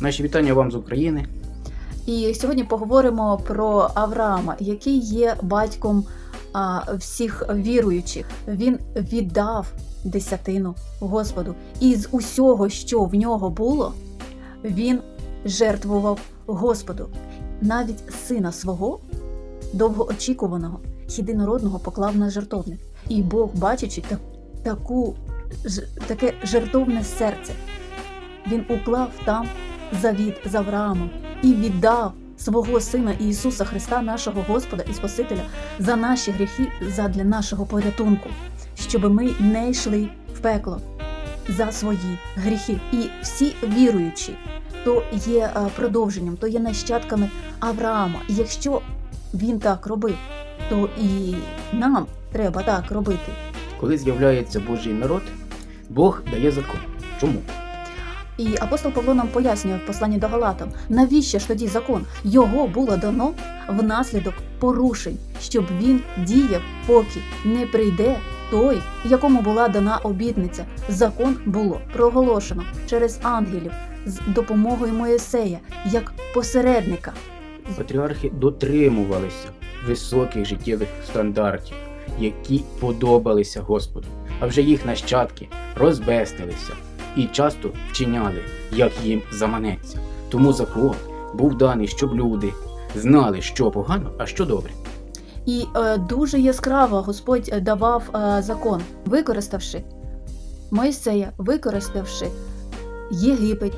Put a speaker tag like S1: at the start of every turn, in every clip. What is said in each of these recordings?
S1: Наші вітання вам з України.
S2: І сьогодні поговоримо про Авраама, який є батьком а, всіх віруючих. Він віддав десятину Господу, і з усього, що в нього було, він жертвував Господу. Навіть сина свого, довгоочікуваного, єдинородного поклав на жертовник. І Бог, бачачи та- таку, ж- таке жертовне серце, він уклав там завіт з Авраамом і віддав свого Сина Ісуса Христа, нашого Господа і Спасителя, за наші гріхи, задля нашого порятунку, щоб ми не йшли в пекло за свої гріхи. І всі віруючі, то є е, продовженням, то є нащадками Авраама. І якщо він так робив, то і нам треба так робити.
S1: Коли з'являється Божий народ, Бог дає закон. Чому?
S2: І апостол Павло нам пояснює в посланні до Галатам, навіщо ж тоді закон? Його було дано внаслідок порушень, щоб він діяв, поки не прийде той, якому була дана обітниця. Закон було проголошено через ангелів з допомогою Моїсея як посередника.
S1: Патріархи дотримувалися високих життєвих стандартів, які подобалися Господу, а вже їх нащадки розбестилися і часто вчиняли, як їм заманеться. Тому закон був даний, щоб люди знали, що погано, а що добре.
S2: І е, дуже яскраво Господь е, давав е, закон, використавши Мойсея, використавши Єгипет,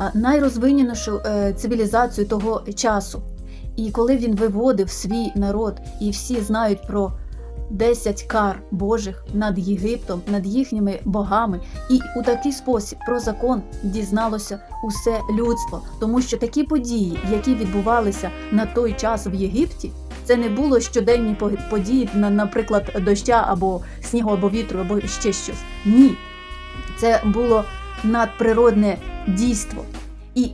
S2: е, найрозвиненішу е, цивілізацію того часу. І коли він виводив свій народ, і всі знають про 10 кар Божих над Єгиптом, над їхніми богами, і у такий спосіб про закон дізналося усе людство, тому що такі події, які відбувалися на той час в Єгипті, це не було щоденні по- події, на- наприклад, доща або снігу, або вітру, або ще щось. Ні, це було надприродне дійство. І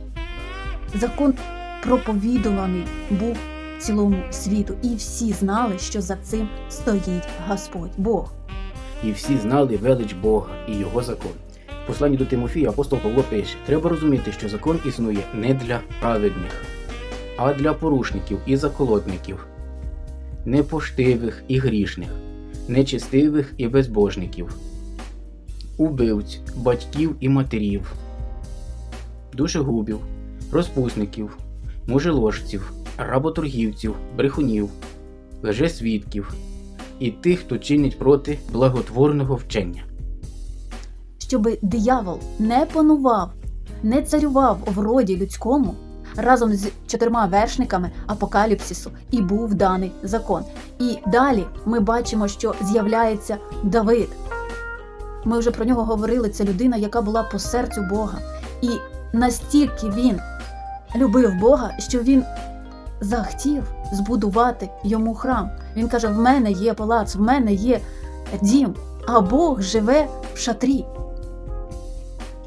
S2: закон проповідуваний був цілому світу, і всі знали, що за цим стоїть Господь Бог.
S1: І всі знали велич Бога і його закон. В посланні до Тимофія апостол Павло пише: треба розуміти, що закон існує не для праведних, а для порушників і заколотників, непоштивих і грішних, нечестивих і безбожників, убивць, батьків і матерів, душегубів, розпусників, мужеложців, работоргівців, брехунів, лжесвідків і тих, хто чинить проти благотворного вчення.
S2: Щоби диявол не панував, не царював в роді людському разом з чотирма вершниками апокаліпсису і був даний закон. І далі ми бачимо, що з'являється Давид. Ми вже про нього говорили. Це людина, яка була по серцю Бога. І настільки він любив Бога, що він захотів збудувати йому храм. Він каже: в мене є палац, в мене є дім, а Бог живе в шатрі.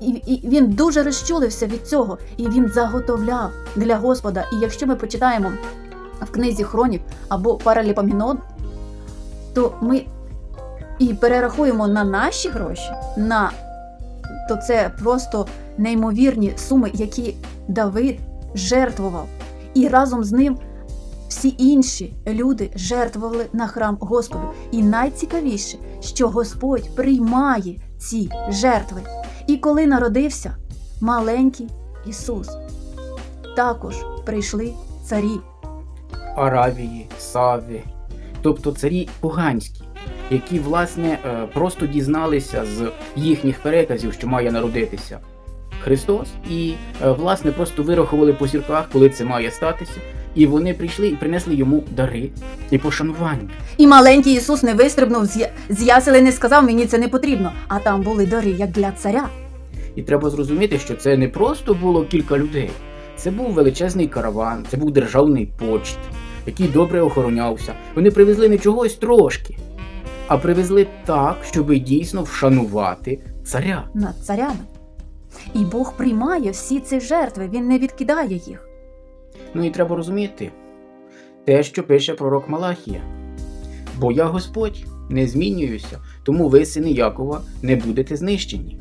S2: І, і він дуже розчулився від цього, і він заготовляв для Господа. І якщо ми почитаємо в книзі Хронік або Параліпомінод, то ми і перерахуємо на наші гроші, на то це просто неймовірні суми, які Давид жертвував. І разом з ним всі інші люди жертвували на храм Господу. І найцікавіше, що Господь приймає ці жертви. І коли народився маленький Ісус, також прийшли царі.
S1: Аравії, Сави, тобто царі поганські, які власне е, просто дізналися з їхніх переказів, що має народитися Христос, і е, власне просто вирахували по зірках, коли це має статися. І вони прийшли і принесли йому дари і пошанування.
S2: І маленький Ісус не вистрибнув з з ясели, не сказав, мені це не потрібно. А там були дари як для царя.
S1: І треба зрозуміти, що це не просто було кілька людей, це був величезний караван, це був державний почт, який добре охоронявся. Вони привезли не чогось трошки, а привезли так, щоб дійсно вшанувати царя.
S2: над царями. І Бог приймає всі ці жертви, Він не відкидає їх.
S1: Ну і треба розуміти те, що пише пророк Малахія. Бо я Господь не змінююся, тому ви, сини Якова, не будете знищені.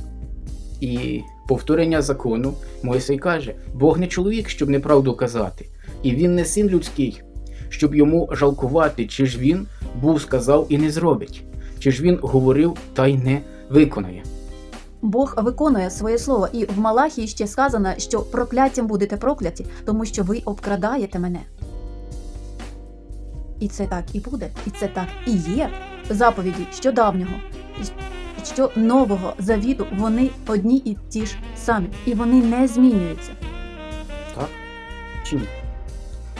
S1: і повторення закону, Мойсей каже: Бог не чоловік, щоб неправду казати, і він не син людський, щоб йому жалкувати, чи ж він був сказав і не зробить, чи ж він говорив та й не виконає.
S2: Бог виконує своє слово, і в Малахії ще сказано, що прокляттям будете прокляті, тому що ви обкрадаєте мене. І це так і буде, і це так і є. Заповіді що давнього, що нового завіту, вони одні і ті ж самі, і вони не змінюються.
S1: Так? Чи ні?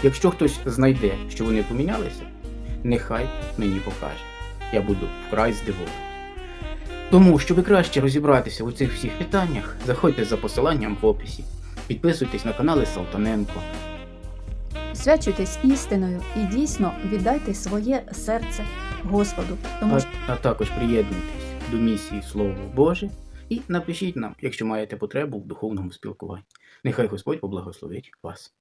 S1: Якщо хтось знайде, що вони помінялися, нехай мені покаже. Я буду вкрай здивований. Тому, щоб краще розібратися у цих всіх питаннях, заходьте за посиланням в описі, підписуйтесь на канали Салтаненко.
S2: Свячуйтесь істиною і дійсно віддайте своє серце Господу, тому
S1: А, а також приєднуйтесь до місії Слово Боже і напишіть нам, якщо маєте потребу в духовному спілкуванні. Нехай Господь поблагословить вас.